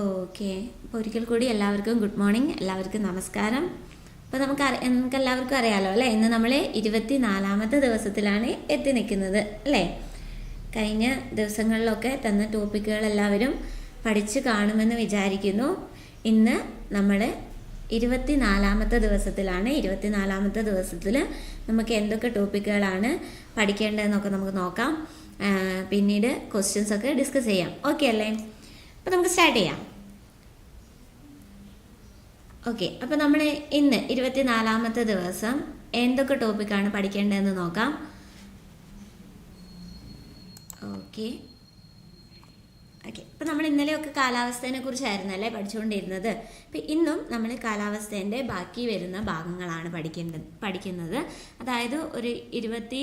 Okay അപ്പോൾ ഒരിക്കൽ കൂടി എല്ലാവർക്കും ഗുഡ് മോർണിംഗ് എല്ലാവർക്കും നമസ്കാരം. അപ്പോൾ നമുക്ക് നമുക്ക് എല്ലാവർക്കും അറിയാലോ അല്ലേ? ഇന്ന് നമ്മൾ ഇരുപത്തി നാലാമത്തെ ദിവസത്തിലാണ് എത്തി നിൽക്കുന്നത് അല്ലേ? കഴിഞ്ഞ ദിവസങ്ങളിലൊക്കെ തന്ന ടോപ്പിക്കുകൾ എല്ലാവരും പഠിച്ച് കാണുമെന്ന് വിചാരിക്കുന്നു. ഇന്ന് നമ്മൾ ഇരുപത്തി നാലാമത്തെ ദിവസത്തിലാണ്. ഇരുപത്തി നാലാമത്തെ ദിവസത്തിൽ നമുക്ക് എന്തൊക്കെ ടോപ്പിക്കുകളാണ് പഠിക്കേണ്ടതെന്നൊക്കെ നമുക്ക് നോക്കാം. പിന്നീട് ക്വസ്റ്റ്യൻസ് ഒക്കെ ഡിസ്കസ് ചെയ്യാം. ഓക്കെ അല്ലേ? അപ്പോൾ നമുക്ക് സ്റ്റാർട്ട് ചെയ്യാം. ഓക്കെ അപ്പം നമ്മൾ ഇന്ന് ഇരുപത്തിനാലാമത്തെ ദിവസം എന്തൊക്കെ ടോപ്പിക്കാണ് പഠിക്കേണ്ടതെന്ന് നോക്കാം. ഓക്കെ ഓക്കെ അപ്പം നമ്മൾ ഇന്നലെയൊക്കെ കാലാവസ്ഥേനെ കുറിച്ചായിരുന്നല്ലേ പഠിച്ചുകൊണ്ടിരുന്നത്? അപ്പം ഇന്നും നമ്മൾ കാലാവസ്ഥേന്റെ ബാക്കി വരുന്ന ഭാഗങ്ങളാണ് പഠിക്കേണ്ടത് പഠിക്കുന്നത്. അതായത് ഒരു ഇരുപത്തി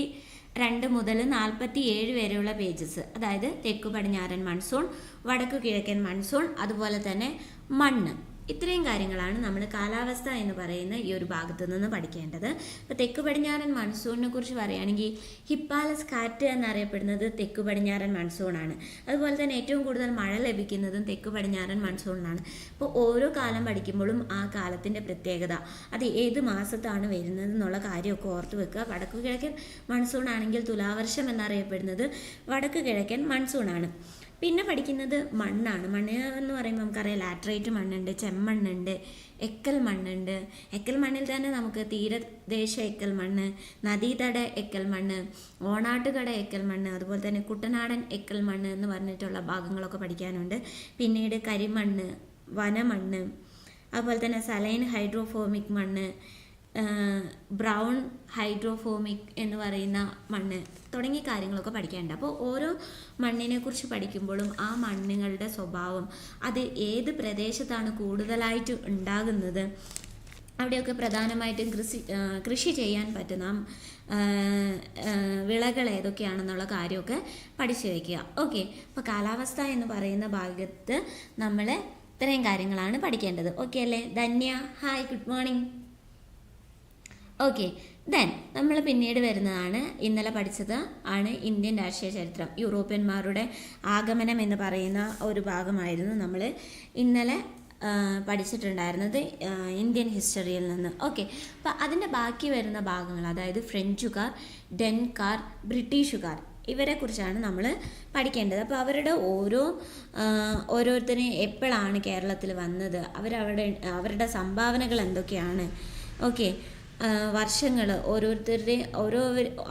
രണ്ട് മുതൽ നാൽപ്പത്തി ഏഴ് വരെയുള്ള പേജസ് അതായത് തെക്കു പടിഞ്ഞാറൻ മൺസൂൺ വടക്കു കിഴക്കൻ മൺസൂൺ അതുപോലെ തന്നെ മണ്ണ്. ഇത്രയും കാര്യങ്ങളാണ് നമ്മൾ കാലാവസ്ഥ എന്ന് പറയുന്ന ഈ ഒരു ഭാഗത്ത് നിന്ന് പഠിക്കേണ്ടത്. ഇപ്പോൾ തെക്ക് പടിഞ്ഞാറൻ മൺസൂണിനെ കുറിച്ച് പറയുകയാണെങ്കിൽ ഹിപ്പാലസ് കാറ്റ് എന്നറിയപ്പെടുന്നത് തെക്ക് പടിഞ്ഞാറൻ മൺസൂണാണ്. അതുപോലെ തന്നെ ഏറ്റവും കൂടുതൽ മഴ ലഭിക്കുന്നതും തെക്ക് പടിഞ്ഞാറൻ മൺസൂണിനാണ് അപ്പോൾ ഓരോ കാലം പഠിക്കുമ്പോഴും ആ കാലത്തിന്റെ പ്രത്യേകത അത് ഏത് മാസത്താണ് വരുന്നത് എന്നുള്ള കാര്യമൊക്കെ ഓർത്ത് വെക്കുക. വടക്കു കിഴക്കൻ മൺസൂൺ ആണെങ്കിൽ തുലാവർഷം എന്നറിയപ്പെടുന്നത് വടക്ക് കിഴക്കൻ മൺസൂണാണ്. പിന്നെ പഠിക്കുന്നത് മണ്ണാണ്. മണ്ണ് എന്ന് പറയുമ്പോൾ നമുക്കറിയാം ലാറ്ററേറ്റ് മണ്ണുണ്ട് ചെമ്മണ്ണുണ്ട് എക്കൽ മണ്ണുണ്ട്. എക്കൽ മണ്ണിൽ തന്നെ നമുക്ക് തീരദേശ എക്കൽ മണ്ണ് നദീതട എക്കൽ മണ്ണ് ഓണാട്ടുകട എക്കൽ മണ്ണ് അതുപോലെ തന്നെ കുട്ടനാടൻ എക്കൽ മണ്ണ് എന്ന് പറഞ്ഞിട്ടുള്ള ഭാഗങ്ങളൊക്കെ പഠിക്കാനുണ്ട്. പിന്നീട് കരിമണ്ണ് വനമണ്ണ് അതുപോലെ തന്നെ സലൈൻ ഹൈഡ്രോഫോമിക് മണ്ണ് ബ്രൗൺ ഹൈഡ്രോഫോമിക് എന്ന് പറയുന്ന മണ്ണ് തുടങ്ങിയ കാര്യങ്ങളൊക്കെ പഠിക്കാനുണ്ട്. അപ്പോൾ ഓരോ മണ്ണിനെ കുറിച്ച് പഠിക്കുമ്പോഴും ആ മണ്ണുകളുടെ സ്വഭാവം അത് ഏത് പ്രദേശത്താണ് കൂടുതലായിട്ട് ഉണ്ടാകുന്നത് അവിടെയൊക്കെ പ്രധാനമായിട്ടും കൃഷി കൃഷി ചെയ്യാൻ പറ്റുന്ന വിളകൾ ഏതൊക്കെയാണെന്നുള്ള കാര്യമൊക്കെ പഠിച്ചു വയ്ക്കുക. ഓക്കെ അപ്പോൾ കാലാവസ്ഥ എന്ന് പറയുന്ന ഭാഗത്ത് നമ്മൾ ഇത്രയും കാര്യങ്ങളാണ് പഠിക്കേണ്ടത്. ഓക്കെ അല്ലേ? Dhanya hi good morning. Okay then നമ്മൾ പിന്നീട് വരുന്നതാണ് ഇന്നലെ പഠിച്ചത് ആണ് ഇന്ത്യൻ രാഷ്ട്രീയ ചരിത്രം. യൂറോപ്യന്മാരുടെ ആഗമനം എന്ന് പറയുന്ന ഒരു ഭാഗമായിരുന്നു നമ്മൾ ഇന്നലെ പഠിച്ചിട്ടുണ്ടായിരുന്നത് ഇന്ത്യൻ ഹിസ്റ്ററിയിൽ നിന്ന്. ഓക്കെ അപ്പോൾ അതിന്റെ ബാക്കി വരുന്ന ഭാഗങ്ങൾ അതായത് ഫ്രഞ്ചുകാർ ഡെൻകാർ ബ്രിട്ടീഷുകാർ ഇവരെക്കുറിച്ചാണ് നമ്മൾ പഠിക്കേണ്ടത്. അപ്പോൾ അവരുടെ ഓരോ ഓരോരുത്തരെയും ഓരോരുത്തരും എപ്പോഴാണ് കേരളത്തിൽ വന്നത്? അവരവരുടെ അവരുടെ സംഭാവനകൾ എന്തൊക്കെയാണ്? ഓക്കെ വർഷങ്ങൾ ഓരോരുത്തരുടെ ഓരോ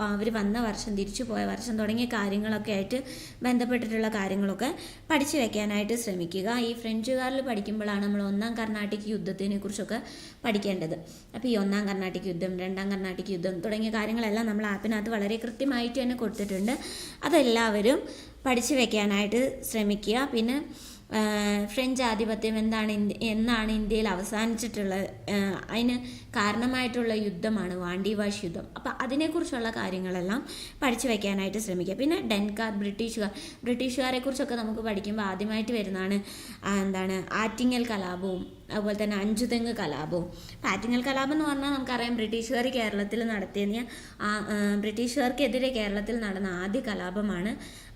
അവർ വന്ന വർഷം തിരിച്ചു പോയ വർഷം തുടങ്ങിയ കാര്യങ്ങളൊക്കെ ആയിട്ട് ബന്ധപ്പെട്ടിട്ടുള്ള കാര്യങ്ങളൊക്കെ പഠിച്ചു വെക്കാനായിട്ട് ശ്രമിക്കുക. ഈ ഫ്രഞ്ചുകാരിൽ പഠിക്കുമ്പോഴാണ് നമ്മൾ ഒന്നാം കർണാട്ടിക് യുദ്ധത്തിനെ കുറിച്ചൊക്കെ പഠിക്കേണ്ടത്. അപ്പോൾ ഈ ഒന്നാം കർണാട്ടിക് യുദ്ധം രണ്ടാം കർണാട്ടിക് യുദ്ധം തുടങ്ങിയ കാര്യങ്ങളെല്ലാം നമ്മൾ ആപ്പിനകത്ത് വളരെ കൃത്യമായിട്ട് തന്നെ കൊടുത്തിട്ടുണ്ട്. അതെല്ലാവരും പഠിച്ചു വെക്കാനായിട്ട് ശ്രമിക്കുക. പിന്നെ ഫ്രഞ്ച് ആധിപത്യം എന്താണ് ഇന്ത്യ എന്നാണ് ഇന്ത്യയിൽ അവസാനിച്ചിട്ടുള്ള അതിന് കാരണമായിട്ടുള്ള യുദ്ധമാണ് വാണ്ടിവാഷ് യുദ്ധം. അപ്പോൾ അതിനെക്കുറിച്ചുള്ള കാര്യങ്ങളെല്ലാം പഠിച്ചു വയ്ക്കാനായിട്ട് ശ്രമിക്കുക. പിന്നെ ഡെൻകാർ ബ്രിട്ടീഷുകാർ. ബ്രിട്ടീഷുകാരെക്കുറിച്ചൊക്കെ നമുക്ക് പഠിക്കുമ്പോൾ ആദ്യമായിട്ട് വരുന്നതാണ് എന്താണ് ആറ്റിങ്ങൽ കലാപവും അതുപോലെ തന്നെ അഞ്ചുതെങ്ങ് കലാപവും. പാറ്റിങ്ങൽ കലാപം എന്ന് പറഞ്ഞാൽ നമുക്കറിയാം ബ്രിട്ടീഷുകാർ കേരളത്തിൽ നടത്തിയ ബ്രിട്ടീഷുകാർക്കെതിരെ കേരളത്തിൽ നടന്ന ആദ്യ കലാപമാണ്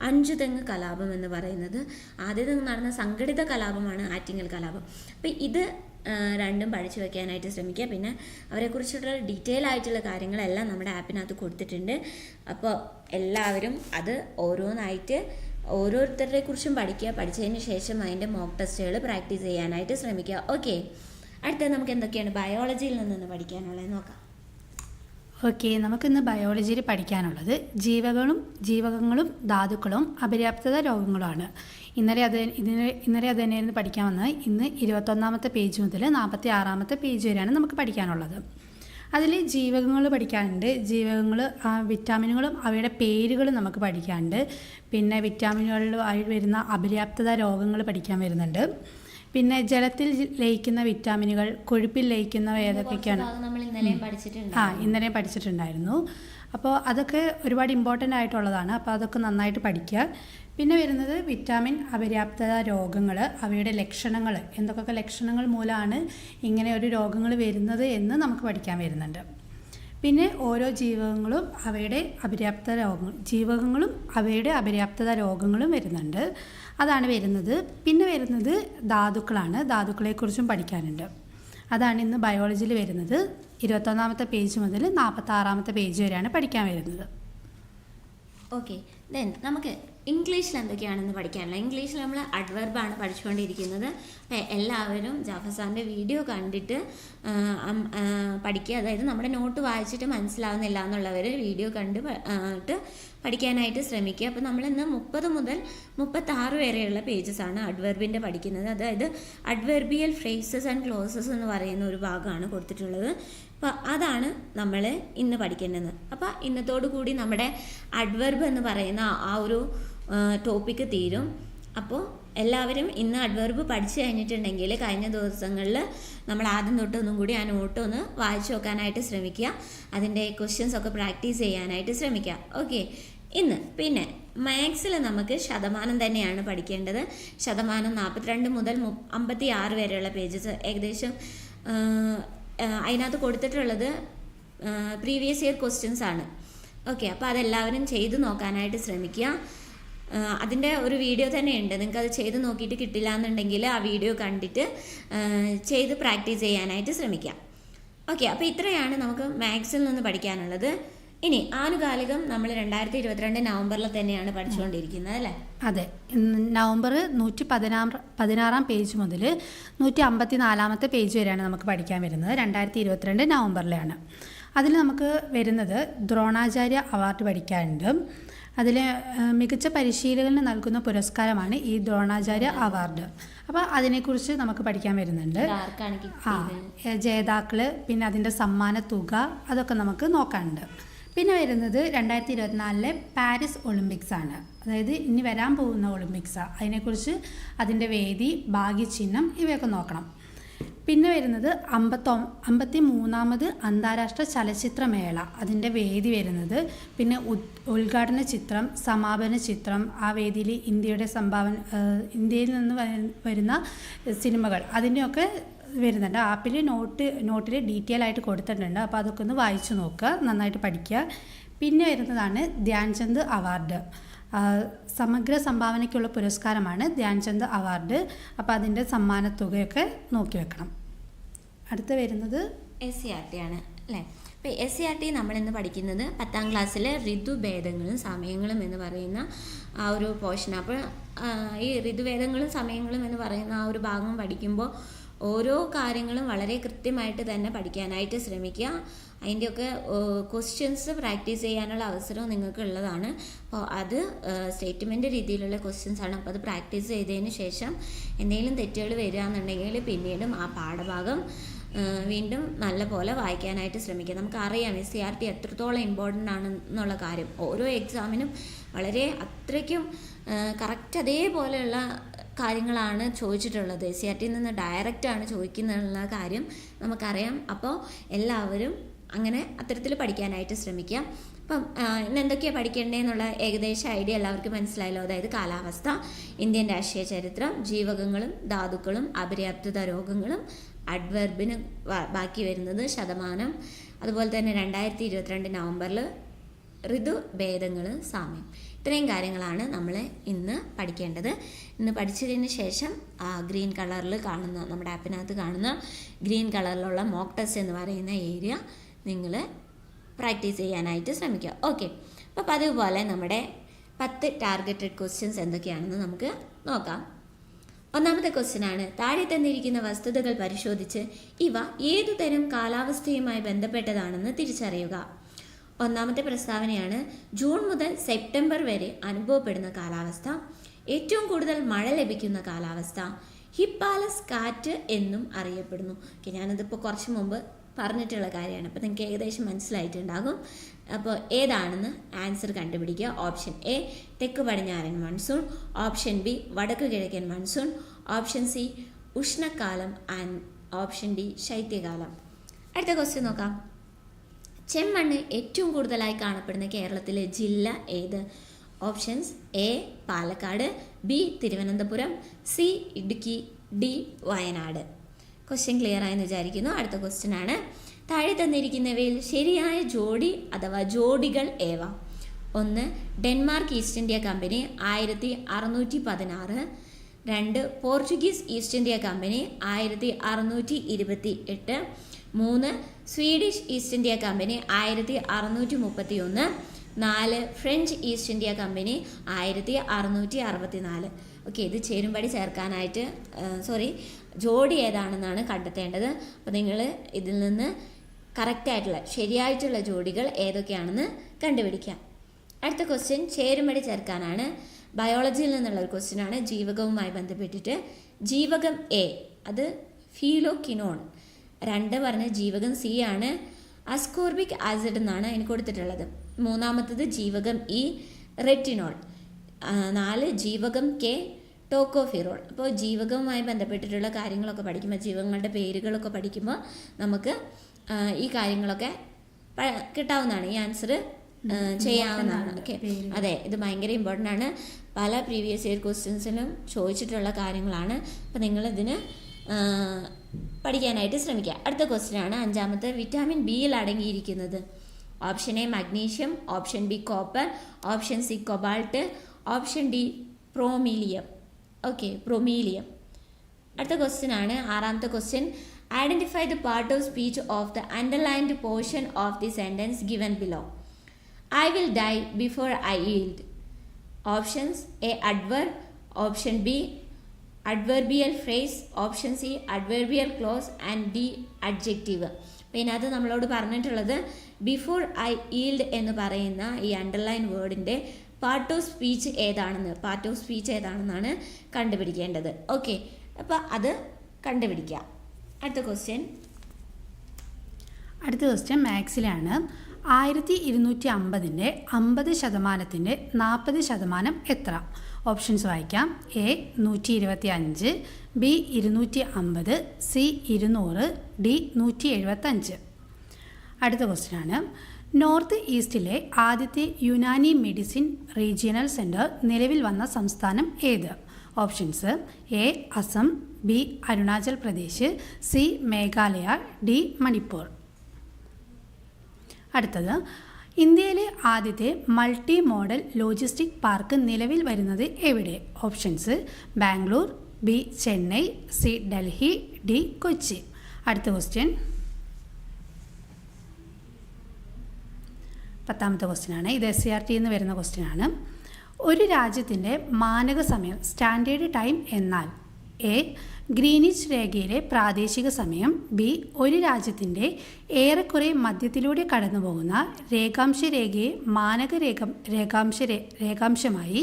അഞ്ചുതെങ്ങ് കലാപം എന്ന് പറയുന്നത്. ആദ്യത്തെ നടന്ന സംഘടിത കലാപമാണ് ആറ്റിങ്ങൽ കലാപം. അപ്പം ഇത് രണ്ടും പഠിച്ചു വെക്കാനായിട്ട് ശ്രമിക്കുക. പിന്നെ അവരെക്കുറിച്ചുള്ള ഡീറ്റെയിൽ ആയിട്ടുള്ള കാര്യങ്ങളെല്ലാം നമ്മുടെ ആപ്പിനകത്ത് കൊടുത്തിട്ടുണ്ട്. അപ്പോൾ എല്ലാവരും അത് ഓരോന്നായിട്ട് ഓരോരുത്തരുടെ കുറിച്ചും പഠിക്കുക. പഠിച്ചതിന് ശേഷം അതിന്റെ മോക്ക് ടെസ്റ്റുകൾ പ്രാക്ടീസ് ചെയ്യാനായിട്ട് ശ്രമിക്കുക. ഓക്കെ അടുത്തത് നമുക്ക് എന്തൊക്കെയാണ്? ബയോളജിയിൽ നിന്ന് പഠിക്കാനുള്ളത്. നോക്കാം. ഓക്കെ നമുക്കിന്ന് ബയോളജിയിൽ പഠിക്കാനുള്ളത് ജീവകളും ജീവകങ്ങളും ധാതുക്കളും അപര്യാപ്തത രോഗങ്ങളുമാണ്. ഇന്നലെ അത് ഇതിന് ഇന്നലെ അത് തന്നെയായിരുന്നു പഠിക്കാൻ വന്നത്. ഇന്ന് ഇരുപത്തൊന്നാമത്തെ പേജ് മുതൽ നാൽപ്പത്തി ആറാമത്തെ പേജ് വരെയാണ് നമുക്ക് പഠിക്കാനുള്ളത്. അതിൽ ജീവകങ്ങൾ പഠിക്കാനുണ്ട്. ജീവകങ്ങൾ വിറ്റാമിനുകളും അവയുടെ പേരുകളും നമുക്ക് പഠിക്കാനുണ്ട്. പിന്നെ വിറ്റാമിനുകളിൽ ആയി വരുന്ന അപര്യാപ്തത രോഗങ്ങൾ പഠിക്കാൻ വരുന്നുണ്ട്. പിന്നെ ജലത്തിൽ ലയിക്കുന്ന വിറ്റാമിനുകൾ കൊഴുപ്പിൽ ലയിക്കുന്നവ ഏതൊക്കെയാണ് ആ ഇന്നലെ പഠിച്ചിട്ടുണ്ടായിരുന്നു. അപ്പോൾ അതൊക്കെ ഒരുപാട് ഇമ്പോർട്ടന്റ് ആയിട്ടുള്ളതാണ്. അപ്പോൾ അതൊക്കെ നന്നായിട്ട് പഠിക്കുക. പിന്നെ വരുന്നത് വിറ്റാമിൻ അപര്യാപ്തത രോഗങ്ങൾ അവയുടെ ലക്ഷണങ്ങൾ എന്തൊക്കെ ലക്ഷണങ്ങൾ മൂലമാണ് ഇങ്ങനെ ഒരു രോഗങ്ങൾ വരുന്നത് എന്ന് നമുക്ക് പഠിക്കാൻ വരുന്നുണ്ട്. പിന്നെ ഓരോ ജീവകങ്ങളും അവയുടെ അപര്യാപ്ത രോഗങ്ങൾ ജീവകങ്ങളും അവയുടെ അപര്യാപ്തത രോഗങ്ങളും വരുന്നുണ്ട്. അതാണ് വരുന്നത്. പിന്നെ വരുന്നത് ധാതുക്കളാണ്. ധാതുക്കളെക്കുറിച്ചും പഠിക്കാനുണ്ട്. അതാണ് ഇന്ന് ബയോളജിയിൽ വരുന്നത്. ഇരുപത്തൊന്നാമത്തെ പേജ് മുതൽ നാൽപ്പത്താറാമത്തെ പേജ് വരെയാണ് പഠിക്കാൻ വരുന്നത്. ഓക്കെ ദെൻ നമുക്ക് ഇംഗ്ലീഷിൽ എന്തൊക്കെയാണെന്ന് പഠിക്കാനുള്ളത് ഇംഗ്ലീഷിൽ നമ്മൾ അഡ്വർബാണ് പഠിച്ചുകൊണ്ടിരിക്കുന്നത്. എല്ലാവരും ജാഫർ സാറിന്റെ വീഡിയോ കണ്ടിട്ട് പഠിക്കുക. അതായത് നമ്മുടെ നോട്ട് വായിച്ചിട്ട് മനസ്സിലാവുന്നില്ല എന്നുള്ളവർ വീഡിയോ കണ്ട് പഠിക്കാനായിട്ട് ശ്രമിക്കുക. അപ്പോൾ നമ്മളിന്ന് മുപ്പത് മുതൽ മുപ്പത്താറ് വരെയുള്ള പേജസ് ആണ് അഡ്വർബിന്റെ പഠിക്കുന്നത്. അതായത് അഡ്വർബിയൽ ഫ്രേസസ് ആൻഡ് ക്ലോസസ് എന്ന് പറയുന്ന ഒരു ഭാഗമാണ് കൊടുത്തിട്ടുള്ളത്. അപ്പോൾ അതാണ് നമ്മൾ ഇന്ന് പഠിക്കേണ്ടത്. അപ്പോൾ ഇന്നത്തോടു കൂടി നമ്മുടെ അഡ്വർബ് എന്ന് പറയുന്ന ആ ഒരു ടോപ്പിക്ക് തീരും. അപ്പോൾ എല്ലാവരും ഇന്ന് അഡ്വർബ് പഠിച്ചു കഴിഞ്ഞിട്ടുണ്ടെങ്കിൽ കഴിഞ്ഞ ദിവസങ്ങളിൽ നമ്മൾ ആദ്യം തൊട്ടൊന്നും കൂടി ആ നോട്ട് ഒന്ന് വായിച്ചു നോക്കാനായിട്ട് ശ്രമിക്കുക. അതിന്റെ ക്വസ്റ്റ്യൻസ് ഒക്കെ പ്രാക്ടീസ് ചെയ്യാനായിട്ട് ശ്രമിക്കുക. ഓക്കെ ഇന്ന് പിന്നെ മാത്സിൽ നമുക്ക് ശതമാനം തന്നെയാണ് പഠിക്കേണ്ടത്. ശതമാനം നാൽപ്പത്തിരണ്ട് മുതൽ മു അമ്പത്തി ആറ് വരെയുള്ള പേജസ് ഏകദേശം അതിനകത്ത് കൊടുത്തിട്ടുള്ളത് പ്രീവിയസ് ഇയർ ക്വസ്റ്റ്യൻസ് ആണ്. ഓക്കെ അപ്പോൾ അതെല്ലാവരും ചെയ്തു നോക്കാനായിട്ട് ശ്രമിക്കുക. അതിന്റെ ഒരു വീഡിയോ തന്നെ ഉണ്ട് നിങ്ങൾക്ക് അത് ചെയ്ത് നോക്കിയിട്ട് കിട്ടില്ല എന്നുണ്ടെങ്കിൽ ആ വീഡിയോ കണ്ടിട്ട് ചെയ്ത് പ്രാക്ടീസ് ചെയ്യാനായിട്ട് ശ്രമിക്കാം. ഓക്കെ അപ്പോൾ ഇത്രയാണ് നമുക്ക് മാത്സിൽ നിന്ന് പഠിക്കാനുള്ളത്. ഇനി ആനുകാലികം നമ്മൾ രണ്ടായിരത്തി ഇരുപത്തിരണ്ട് നവംബറിൽ തന്നെയാണ് പഠിച്ചുകൊണ്ടിരിക്കുന്നത് അല്ലേ? അതെ. നവംബർ നൂറ്റി പതിനാറ് പതിനാറാം പേജ് മുതൽ നൂറ്റി അമ്പത്തി നാലാമത്തെ പേജ് വരെയാണ് നമുക്ക് പഠിക്കാൻ വരുന്നത്. രണ്ടായിരത്തി ഇരുപത്തിരണ്ട് നവംബറിലാണ്. അതിൽ നമുക്ക് വരുന്നത് ദ്രോണാചാര്യ അവാർഡ് പഠിക്കാനുണ്ട്. അതിൽ മികച്ച പരിശീലകന് നൽകുന്ന പുരസ്കാരമാണ് ഈ ദ്രോണാചാര്യ അവാർഡ്. അപ്പോൾ അതിനെക്കുറിച്ച് നമുക്ക് പഠിക്കാൻ വരുന്നുണ്ട്. ആ ജേതാക്കൾ ജേതാക്കൾ പിന്നെ അതിന്റെ സമ്മാന തുക അതൊക്കെ നമുക്ക് നോക്കാനുണ്ട്. പിന്നെ വരുന്നത് രണ്ടായിരത്തി ഇരുപത്തിനാലിലെ പാരീസ് ഒളിമ്പിക്സ് ആണ്. അതായത് ഇനി വരാൻ പോകുന്ന ഒളിമ്പിക്സാണ് അതിനെക്കുറിച്ച് അതിന്റെ വേദി ഭാഗ്യചിഹ്നം ഇവയൊക്കെ നോക്കണം. പിന്നെ വരുന്നത് അമ്പത്തോ അമ്പത്തി മൂന്നാമത് അന്താരാഷ്ട്ര ചലച്ചിത്രമേള. അതിന്റെ വേദി വരുന്നത് പിന്നെ ഉദ് ഉദ്ഘാടന ചിത്രം സമാപന ചിത്രം ആ വേദിയിൽ ഇന്ത്യയുടെ സംഭാവന ഇന്ത്യയിൽ നിന്ന് വരുന്ന സിനിമകൾ. അതിന്റെയൊക്കെ വരുന്നുണ്ട്. ആപ്പിൽ നോട്ട് നോട്ടിൽ ഡീറ്റെയിൽ ആയിട്ട് കൊടുത്തിട്ടുണ്ട്. അപ്പോൾ അതൊക്കെ ഒന്ന് വായിച്ചു നോക്കുക. നന്നായിട്ട് പഠിക്കുക. പിന്നെ വരുന്നതാണ് ധ്യാൻചന്ദ് അവാർഡ്. സമഗ്ര സംഭാവനയ്ക്കുള്ള പുരസ്കാരമാണ് ധ്യാൻചന്ദ് അവാർഡ്. അപ്പോൾ അതിന്റെ സമ്മാനത്തുകയൊക്കെ നോക്കി വെക്കണം. അടുത്ത് വരുന്നത് എസ് സി ആർ ടി ആണ് അല്ലേ? അപ്പോൾ എസ് സി ആർ ടി നമ്മളിന്ന് പഠിക്കുന്നത് പത്താം ക്ലാസ്സിലെ ഋതുഭേദങ്ങളും സമയങ്ങളും എന്ന് പറയുന്ന ആ ഒരു പോർഷൻ അപ്പോൾ ഈ ഋതുഭേദങ്ങളും സമയങ്ങളും എന്ന് പറയുന്ന ആ ഒരു ഭാഗം പഠിക്കുമ്പോൾ ഓരോ കാര്യങ്ങളും വളരെ കൃത്യമായിട്ട് തന്നെ പഠിക്കാനായിട്ട് ശ്രമിക്കുക. അതിന്റെയൊക്കെ ക്വസ്റ്റ്യൻസ് പ്രാക്ടീസ് ചെയ്യാനുള്ള അവസരവും നിങ്ങൾക്ക് ഉള്ളതാണ് അപ്പോൾ അത് സ്റ്റേറ്റ്മെന്റ് രീതിയിലുള്ള ക്വസ്റ്റ്യൻസ് ആണ്. അപ്പോൾ അത് പ്രാക്ടീസ് ചെയ്തതിന് ശേഷം എന്തെങ്കിലും തെറ്റുകൾ വരികയെന്നുണ്ടെങ്കിൽ പിന്നീടും ആ പാഠഭാഗം വീണ്ടും നല്ല പോലെ വായിക്കാനായിട്ട് ശ്രമിക്കുക. നമുക്കറിയാം എസ് സി ആർ ടി എത്രത്തോളം ഇമ്പോർട്ടന്റ് ആണ് എന്നുള്ള കാര്യം. ഓരോ എക്സാമിനും വളരെ അത്രയ്ക്കും കറക്റ്റ് അതേപോലെയുള്ള കാര്യങ്ങളാണ് ചോദിച്ചിട്ടുള്ളത്. എസ് സി ആർ ടിയിൽ നിന്ന് ഡയറക്റ്റാണ് ചോദിക്കുന്നുള്ള കാര്യം നമുക്കറിയാം. അപ്പോൾ എല്ലാവരും അങ്ങനെ അത്തരത്തിൽ പഠിക്കാനായിട്ട് ശ്രമിക്കുക. അപ്പം ഇന്ന് എന്തൊക്കെയാണ് പഠിക്കേണ്ടതെന്നുള്ള ഏകദേശ ഐഡിയ എല്ലാവർക്കും മനസ്സിലായല്ലോ. അതായത് കാലാവസ്ഥ ഇന്ത്യൻ രാഷ്ട്രീയ ചരിത്രം ജീവകങ്ങളും ധാതുക്കളും അപര്യാപ്തത രോഗങ്ങളും അഡ്വർബിന് ബാക്കി വരുന്നത് ശതമാനം. അതുപോലെ തന്നെ രണ്ടായിരത്തി ഇരുപത്തിരണ്ട് നവംബറിൽ ഋതുഭേദങ്ങൾ സാമ്യം. ഇത്രയും കാര്യങ്ങളാണ് നമ്മൾ ഇന്ന് പഠിക്കേണ്ടത്. ഇന്ന് പഠിച്ചതിന് ശേഷം ഗ്രീൻ കളറിൽ കാണുന്ന നമ്മുടെ ആപ്പിനകത്ത് കാണുന്ന ഗ്രീൻ കളറിലുള്ള മോക്ടസ് എന്ന് പറയുന്ന ഏരിയ നിങ്ങൾ പ്രാക്ടീസ് ചെയ്യാനായിട്ട് ശ്രമിക്കുക. ഓക്കെ അപ്പോൾ പതിവ് നമ്മുടെ പത്ത് ടാർഗറ്റഡ് ക്വസ്റ്റ്യൻസ് എന്തൊക്കെയാണെന്ന് നമുക്ക് നോക്കാം. ഒന്നാമത്തെ ക്വസ്റ്റ്യൻ ആണ് താഴെ തന്നിരിക്കുന്ന വസ്തുതകൾ പരിശോധിച്ച് ഇവ ഏതു തരം കാലാവസ്ഥയുമായി ബന്ധപ്പെട്ടതാണെന്ന് തിരിച്ചറിയുക. ഒന്നാമത്തെ പ്രസ്താവനയാണ് ജൂൺ മുതൽ സെപ്റ്റംബർ വരെ അനുഭവപ്പെടുന്ന കാലാവസ്ഥ ഏറ്റവും കൂടുതൽ മഴ ലഭിക്കുന്ന കാലാവസ്ഥ ഹിപ്പാലസ് കാറ്റ് എന്നും അറിയപ്പെടുന്നു. ഞാനിതിപ്പോൾ കുറച്ച് മുമ്പ് പറഞ്ഞിട്ടുള്ള കാര്യമാണ്. അപ്പോൾ നിങ്ങൾക്ക് ഏകദേശം മനസ്സിലായിട്ടുണ്ടാകും. അപ്പോൾ ഏതാണെന്ന് ആൻസർ കണ്ടുപിടിക്കുക. ഓപ്ഷൻ എ തെക്ക് പടിഞ്ഞാറൻ മൺസൂൺ ഓപ്ഷൻ ബി വടക്ക് കിഴക്കൻ മൺസൂൺ ഓപ്ഷൻ സി ഉഷ്ണക്കാലം ആൻഡ് ഓപ്ഷൻ ഡി ശൈത്യകാലം. അടുത്ത ക്വസ്റ്റ്യൻ നോക്കാം. ചെമ്മണ്ണ് ഏറ്റവും കൂടുതലായി കാണപ്പെടുന്ന കേരളത്തിലെ ജില്ല ഏത്? Options A Palakkad B Thiruvananthapuram C Idukki D Wayanad. Question clear ആയെന്ന് വിചാരിക്കുന്നു. അടുത്ത ക്വസ്റ്റ്യൻ ആണ്. താഴെ തന്നിരിക്കുന്നവയിൽ ശരിയായ ജോഡി അഥവാ ജോഡികൾ ഏവ? ഒന്ന് ഡെൻമാർക്ക് ഈസ്റ്റ് ഇന്ത്യ കമ്പനി ആയിരത്തി അറുന്നൂറ്റി പതിനാറ്. രണ്ട് പോർച്ചുഗീസ് ഈസ്റ്റ് ഇന്ത്യ കമ്പനി ആയിരത്തി അറുന്നൂറ്റി ഇരുപത്തി എട്ട് മൂന്ന് സ്വീഡിഷ് ഈസ്റ്റ് ഇന്ത്യ കമ്പനി ആയിരത്തി അറുന്നൂറ്റി മുപ്പത്തി ഒന്ന് നാല് ഫ്രഞ്ച് ഈസ്റ്റ് ഇന്ത്യ കമ്പനി ആയിരത്തി അറുന്നൂറ്റി അറുപത്തി നാല് ഓക്കെ ഇത് ചേരുംപടി ചേർക്കാനായിട്ട് സോറി ജോഡി ഏതാണെന്നാണ് കണ്ടെത്തേണ്ടത്. അപ്പോൾ നിങ്ങൾ ഇതിൽ നിന്ന് കറക്റ്റായിട്ടുള്ള ശരിയായിട്ടുള്ള ജോഡികൾ ഏതൊക്കെയാണെന്ന് കണ്ടുപിടിക്കാം. അടുത്ത ക്വസ്റ്റ്യൻ ചേരുമടി ചേർക്കാനാണ്. ബയോളജിയിൽ നിന്നുള്ള ഒരു ക്വസ്റ്റ്യൻ ആണ്. ജീവകവുമായി ബന്ധപ്പെട്ടിട്ട് ജീവകം എ അത് ഫീലോക്കിനോൺ രണ്ട് പറഞ്ഞ ജീവകം സി ആണ്. അസ്കോർബിക് ആസിഡ് എന്നാണ് അതിന് കൊടുത്തിട്ടുള്ളത്. മൂന്നാമത്തത് ജീവകം ഇ റെറ്റിനോൾ നാല് ജീവകം കെ ടോക്കോഫിറോൾ. അപ്പോൾ ജീവകവുമായി ബന്ധപ്പെട്ടിട്ടുള്ള കാര്യങ്ങളൊക്കെ പഠിക്കുമ്പോൾ ജീവകങ്ങളുടെ പേരുകളൊക്കെ പഠിക്കുമ്പോൾ നമുക്ക് ഈ കാര്യങ്ങളൊക്കെ കിട്ടാവുന്നതാണ്. ഈ ആൻസർ ചെയ്യാവുന്നതാണ്. ഓക്കെ. അതെ ഇത് ഭയങ്കര ഇമ്പോർട്ടന്റ് ആണ്. പല പ്രീവിയസ് ഇയർ ക്വസ്റ്റ്യൻസിലും ചോദിച്ചിട്ടുള്ള കാര്യങ്ങളാണ്. അപ്പോൾ നിങ്ങളിതിന് പഠിക്കാനായിട്ട് ശ്രമിക്കുക. അടുത്ത ക്വസ്റ്റ്യൻ ആണ്. അഞ്ചാമത്തെ വിറ്റാമിൻ ബിയിൽ അടങ്ങിയിരിക്കുന്നത്. Option A magnesium option B copper option C cobalt option D promethium okay promethium അടുത്ത ക്വസ്റ്റ്യൻ ആണ് ആറാമത്തെ question identify the part of speech of the underlined portion of the sentence given below I will die before I yield options A adverb option B adverbial phrase option C adverbial clause and D adjective അപ്പോൾ ഇതിനകത്ത് നമ്മളോട് പറഞ്ഞിട്ടുള്ളത് before I yield എന്ന് പറയുന്ന ഈ underline വേർഡിന്റെ part of speech ഏതാണെന്ന് part of speech ഏതാണെന്നാണ് കണ്ടുപിടിക്കേണ്ടത്. ഓക്കെ അപ്പോൾ അത് കണ്ടുപിടിക്കാം. അടുത്ത ക്വസ്റ്റ്യൻ അടുത്ത ക്വസ്റ്റ്യൻ മാത്സിലാണ്. ആയിരത്തി ഇരുന്നൂറ്റി അമ്പതിന്റെ അമ്പത് ശതമാനത്തിന്റെ നാൽപ്പത് ശതമാനം എത്ര? ഓപ്ഷൻസ് വായിക്കാം. എ നൂറ്റി ഇരുപത്തി അഞ്ച് ബി ഇരുന്നൂറ്റി അമ്പത് സി ഇരുന്നൂറ് ഡി നൂറ്റി എഴുപത്തഞ്ച് അടുത്ത ക്വസ്റ്റ്യൻ ആണ്. നോർത്ത് ഈസ്റ്റിലെ ആദ്യത്തെ യുനാനി മെഡിസിൻ റീജിയണൽ സെന്റർ നിലവിൽ വന്ന സംസ്ഥാനം ഏത്? Options A Assam B Arunachal Pradesh C Meghalaya D Manipur. അടുത്തത് ഇന്ത്യയിലെ ആദ്യത്തെ മൾട്ടി മോഡൽ ലോജിസ്റ്റിക് പാർക്ക് നിലവിൽ വരുന്നത് എവിടെ? Options Bangalore B Chennai C Delhi D Kochi. അടുത്ത ക്വസ്റ്റ്യൻ. പത്താമത്തെ ക്വസ്റ്റ്യനാണ് ഇത് എസ് സി ആർ ടി എന്ന് വരുന്ന ക്വസ്റ്റ്യനാണ് ഒരു രാജ്യത്തിന്റെ മാനക സമയം സ്റ്റാൻഡേർഡ് ടൈം എന്നാൽ എ ഗ്രീനിച്ച് രേഖയിലെ പ്രാദേശിക സമയം ബി ഒരു രാജ്യത്തിന്റെ ഏറെക്കുറെ മധ്യത്തിലൂടെ കടന്നു പോകുന്ന രേഖാംശ രേഖയെ മാനക രേഖ രേഖാംശ രേഖാംശമായി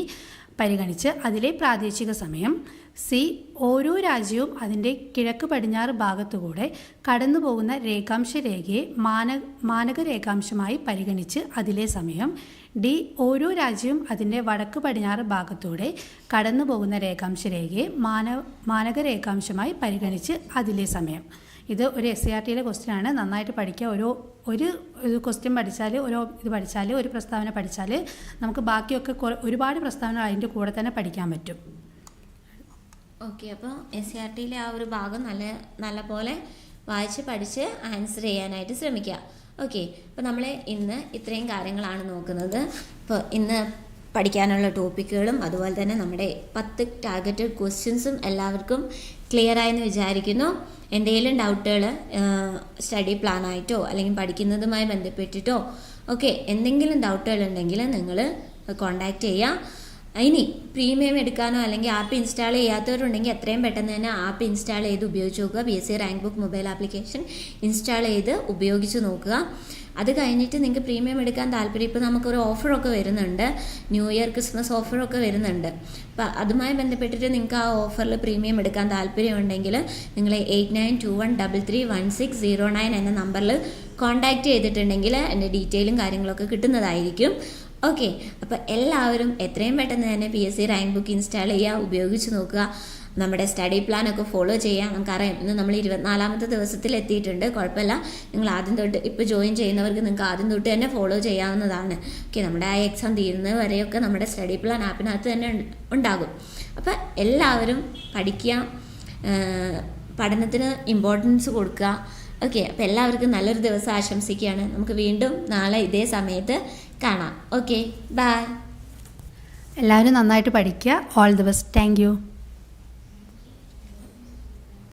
പരിഗണിച്ച് അതിലെ പ്രാദേശിക സമയം സി ഓരോ രാജ്യവും അതിന്റെ കിഴക്ക് പടിഞ്ഞാറ് ഭാഗത്തുകൂടെ കടന്നു പോകുന്ന രേഖാംശ രേഖയെ മാന മാനക രേഖാംശമായി പരിഗണിച്ച് അതിലെ സമയം. ഡി ഓരോ രാജ്യവും അതിന്റെ വടക്ക് പടിഞ്ഞാറ് ഭാഗത്തൂടെ കടന്നു പോകുന്ന രേഖാംശ രേഖയെ മാന മാനക രേഖാംശമായി പരിഗണിച്ച് അതിലെ സമയം. ഇത് ഒരു എസ് സി ആർ ടിയിലെ ക്വസ്റ്റ്യൻ ആണ്. നന്നായിട്ട് പഠിക്കുക. ഒരു ഒരു ക്വസ്റ്റ്യൻ പഠിച്ചാൽ ഒരു ഇത് പഠിച്ചാൽ ഒരു പ്രസ്താവന പഠിച്ചാൽ നമുക്ക് ബാക്കിയൊക്കെ ഒരുപാട് പ്രസ്താവനകൾ അതിന്റെ കൂടെ തന്നെ പഠിക്കാൻ പറ്റും. ഓക്കെ അപ്പോൾ എസ് സി ആർ ടിയിലെ ആ ഒരു ഭാഗം നല്ല നല്ല പോലെ വായിച്ച് പഠിച്ച് ആൻസർ ചെയ്യാനായിട്ട് ശ്രമിക്കുക ഓക്കെ അപ്പോൾ നമ്മൾ ഇന്ന് ഇത്രയും കാര്യങ്ങളാണ് നോക്കുന്നത്. ഇപ്പോൾ ഇന്ന് പഠിക്കാനുള്ള ടോപ്പിക്കുകളും അതുപോലെ തന്നെ നമ്മുടെ പത്ത് ടാർഗറ്റഡ് ക്വസ്റ്റ്യൻസും എല്ലാവർക്കും ക്ലിയർ ആയെന്ന് വിചാരിക്കുന്നു. എന്തെങ്കിലും ഡൗട്ടുകൾ സ്റ്റഡി പ്ലാൻ ആയിട്ടോ അല്ലെങ്കിൽ പഠിക്കുന്നതുമായി ബന്ധപ്പെട്ടിട്ടോ ഓക്കെ എന്തെങ്കിലും ഡൗട്ടുകൾ ഉണ്ടെങ്കിൽ നിങ്ങൾ കോണ്ടാക്ട് ചെയ്യുക ഇനി പ്രീമിയം എടുക്കാനോ അല്ലെങ്കിൽ ആപ്പ് ഇൻസ്റ്റാൾ ചെയ്യാത്തവരുണ്ടെങ്കിൽ എത്രയും പെട്ടെന്ന് തന്നെ ആപ്പ് ഇൻസ്റ്റാൾ ചെയ്ത് ഉപയോഗിച്ച് നോക്കുക. B S C rank book mobile application install ചെയ്ത് ഉപയോഗിച്ച് നോക്കുക. അത് കഴിഞ്ഞിട്ട് നിങ്ങൾക്ക് പ്രീമിയം എടുക്കാൻ താല്പര്യം ഇപ്പോൾ നമുക്കൊരു ഓഫറൊക്കെ വരുന്നുണ്ട്. ന്യൂ ഇയർ ക്രിസ്മസ് ഓഫറൊക്കെ വരുന്നുണ്ട്. അപ്പോൾ അതുമായി ബന്ധപ്പെട്ടിട്ട് നിങ്ങൾക്ക് ആ ഓഫറിൽ പ്രീമിയം എടുക്കാൻ താല്പര്യമുണ്ടെങ്കിൽ നിങ്ങൾ eight nine two one double three one six zero nine എന്ന നമ്പറിൽ കോൺടാക്റ്റ് ചെയ്തിട്ടുണ്ടെങ്കിൽ എന്റെ ഡീറ്റെയിലും കാര്യങ്ങളൊക്കെ കിട്ടുന്നതായിരിക്കും. ഓക്കെ അപ്പോൾ എല്ലാവരും എത്രയും പെട്ടെന്ന് തന്നെ P S C rank book install ചെയ്യുക ഉപയോഗിച്ച് നോക്കുക. നമ്മുടെ സ്റ്റഡി പ്ലാൻ ഒക്കെ ഫോളോ ചെയ്യാം. നമുക്കറിയാം ഇന്ന് നമ്മൾ ഇരുപത്തിനാലാമത്തെ ദിവസത്തിൽ എത്തിയിട്ടുണ്ട്. കുഴപ്പമില്ല. നിങ്ങൾ ആദ്യം തൊട്ട് ഇപ്പോൾ ജോയിൻ ചെയ്യുന്നവർക്ക് നിങ്ങൾക്ക് ആദ്യം തൊട്ട് തന്നെ ഫോളോ ചെയ്യാവുന്നതാണ്. ഓക്കെ നമ്മുടെ ആ എക്സാം തീരുന്നത് വരെയൊക്കെ നമ്മുടെ സ്റ്റഡി പ്ലാൻ ആപ്പിനകത്ത് തന്നെ ഉണ്ടാകും. അപ്പോൾ എല്ലാവരും പഠിക്കുക പഠനത്തിന് ഇമ്പോർട്ടൻസ് കൊടുക്കുക. ഓക്കെ അപ്പോൾ എല്ലാവർക്കും നല്ലൊരു ദിവസം ആശംസിക്കുകയാണ്. നമുക്ക് വീണ്ടും നാളെ ഇതേ സമയത്ത് കാണാം. ഓക്കെ ബൈ എല്ലാവരും നന്നായിട്ട് പഠിക്കുക. All the best thank you